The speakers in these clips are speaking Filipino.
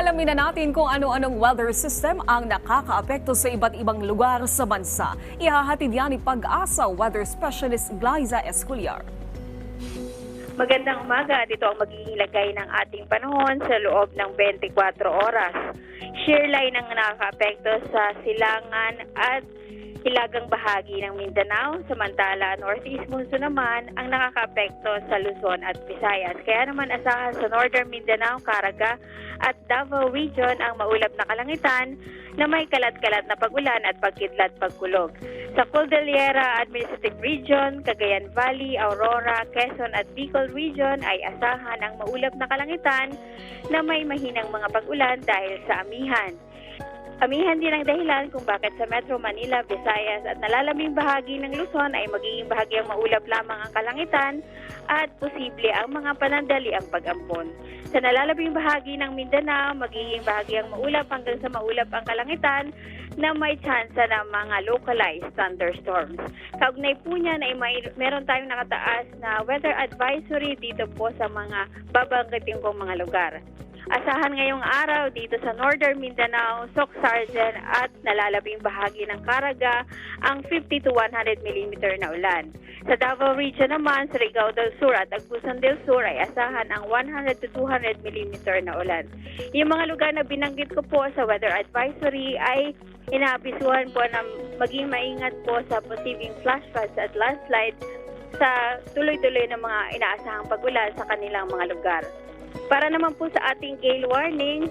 Alamin na natin kung ano-anong weather system ang nakakaapekto sa iba't ibang lugar sa bansa. Ihahatid yan ni Pag-asa Weather Specialist Glyza Esculiar. Magandang umaga. Dito ang magiging ng ating panahon sa loob ng 24 oras. Shear line ang nakakaapekto sa silangan at hilagang bahagi ng Mindanao, samantala Northeast Monsoon naman ang nakakaapekto sa Luzon at Visayas. Kaya naman asahan sa Northern Mindanao, Caraga at Davao Region ang maulap na kalangitan na may kalat-kalat na pagulan at pagkidlat pagkulog. Sa Cordillera Administrative Region, Cagayan Valley, Aurora, Quezon at Bicol Region ay asahan ang maulap na kalangitan na may mahinang mga pagulan dahil sa amihan. Amihan din ang dahilan kung bakit sa Metro Manila, Visayas at nalalaming bahagi ng Luzon ay magiging bahagyang maulap lamang ang kalangitan at posible ang mga panandali ang pag-ampon. Sa nalalabing bahagi ng Mindanao, magiging bahagyang maulap hanggang sa maulap ang kalangitan na may tsansa ng mga localized thunderstorms. Kaugnay po niyan ay may, meron tayong nakataas na weather advisory dito po sa mga babanggitin kong mga lugar. Asahan ngayong araw dito sa Northern Mindanao, Socsargen at nalalabing bahagi ng Caraga ang 50 to 100 mm na ulan. Sa Davao Region naman, sa Rigao del Sur at Agusan del Sur ay asahan ang 100 to 200 mm na ulan. Yung mga lugar na binanggit ko po sa weather advisory ay inaabisuhan po na maging maingat po sa posibleng flash floods at landslide sa tuloy-tuloy na mga inaasahang pagulan sa kanilang mga lugar. Para naman po sa ating gale warning,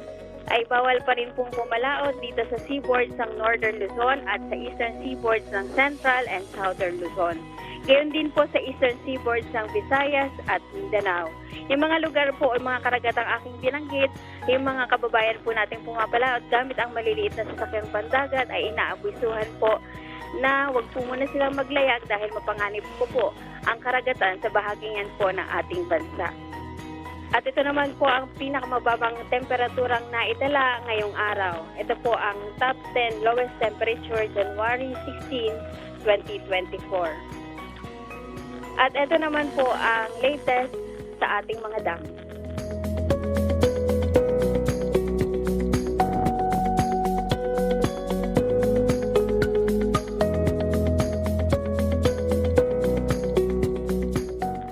ay bawal pa rin pong pumalaot dito sa seaboards ng Northern Luzon at sa eastern seaboards ng Central and Southern Luzon. Gayon din po sa eastern seaboards ng Visayas at Mindanao. Yung mga lugar po o mga karagatang aking binanggit, yung mga kababayan po natin pumapalaot gamit ang maliliit na sasakyang pandagat ay inaabisuhan po na wag po muna silang maglayag dahil mapanganib po po ang karagatan sa bahaging yan po ng ating bansa. At ito naman po ang pinakamababang temperaturang naitala ngayong araw. Ito po ang top 10 lowest temperature January 16, 2024. At ito naman po ang latest sa ating mga dam.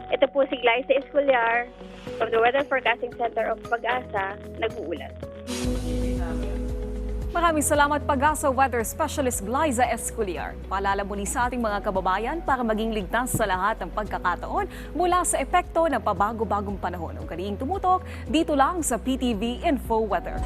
Ito po si Glyza Escolar from the Weather Forecasting Center of Pag-asa, nag-uulat. Maraming salamat Pag-asa Weather Specialist Glyza Esculiar. Paalala muli sa ating mga kababayan para maging ligtas sa lahat ng pagkakataon mula sa epekto ng pabago-bagong panahon. Ang kaniing tumutok dito lang sa PTV Info Weather.